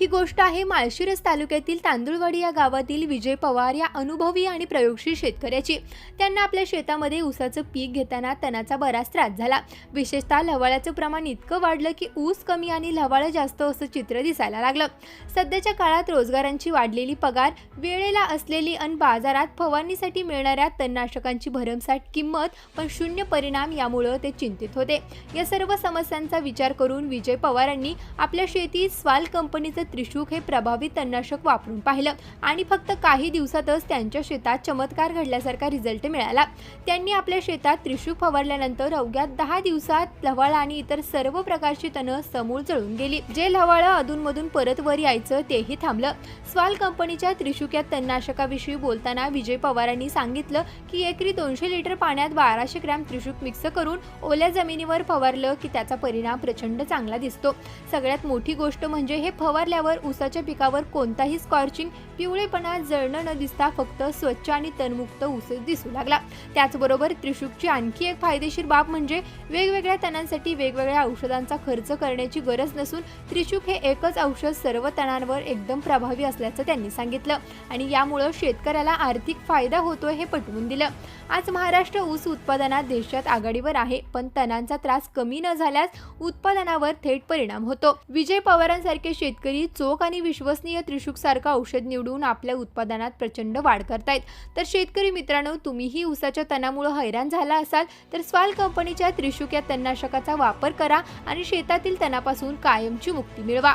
ही गोष्ट आहे माळशिरस तालुक्यातील तांदुळवाडी या गावातील विजय पवार या अनुभवी आणि प्रयोगशील शेतकऱ्याची. त्यांना आपल्या शेतामध्ये ऊसाचं पीक घेताना तणाचा बराच त्रास झाला. विशेषतः लवाळ्याचं प्रमाण इतकं वाढलं की ऊस कमी आणि लवाळं जास्त असं चित्र दिसायला लागलं. सध्याच्या काळात रोजगारांची वाढलेली पगार वेळेला असलेली अन बाजारात फवारणीसाठी मिळणाऱ्या तणनाशकांची भरमसाठ किंमत पण शून्य परिणाम यामुळं ते चिंतित होते. या सर्व समस्यांचा विचार करून विजय पवारांनी आपल्या शेतीत स्वाल कंपनीचं त्रिशूक हे प्रभावी तणनाशक वापरून पाहिलं. आणि फक्त काही दिवसातच त्यांच्या शेतात चमत्कार घडल्यासारखा रिझल्ट मिळाला. त्यांनी आपल्या शेतात त्रिशूक फवारल्यानंतर अवघ्या दहा दिवसात लवाळ आणि इतर सर्व प्रकारची तणं समूळ जळून गेली. जे लवाळं अधूनमधून परत वर यायचं तेही थांबलं. स्वाल कंपनीच्या त्रिशूक या तणनाशकाविषयी बोलताना विजय पवारांनी सांगितलं की एकरी दोनशे लिटर पाण्यात बाराशे ग्रॅम त्रिशूक मिक्स करून ओल्या जमिनीवर फवारलं की त्याचा परिणाम प्रचंड चांगला दिसतो. सगळ्यात मोठी गोष्ट म्हणजे हे फवारल्यावर ऊसाच्या पिकावर कोणताही स्कॉर्चिंग पिवळेपणा जळणं न दिसता फक्त स्वच्छ आणि तणमुक्त ऊस दिसू लागला. त्याचबरोबर त्रिशूकची आणखी एक फायदेशीर बाब म्हणजे वेगवेगळ्या तणांसाठी वेगवेगळ्या औषधांचा खर्च करण्याची गरज नसून त्रिशूक हे एकच औषध सर्व तणांवर एकदम प्रभावी असल्याचं त्यांनी सांगितलं आणि यामुळं शेतकऱ्याला आर्थिक फायदा होतोय हे पटवून दिलं. आज महाराष्ट्र ऊस उत्पादनात देशात आघाडीवर आहे पण तणांचा त्रास कमी न झाल्यास उत्पादनावर थेट परिणाम होतो. विजय पवारांसारखे शेतकरी चोख आणि विश्वसनीय त्रिशूकसारखं औषध निवडून आपल्या उत्पादनात प्रचंड वाढ करतायत. तर शेतकरी मित्रांनो तुम्हीही उसाच्या तणामुळे हैराण झाला असाल तर स्वाल कंपनीच्या त्रिशूक या तणनाशकाचा वापर करा आणि शेतातील तणापासून कायमची मुक्ती मिळवा.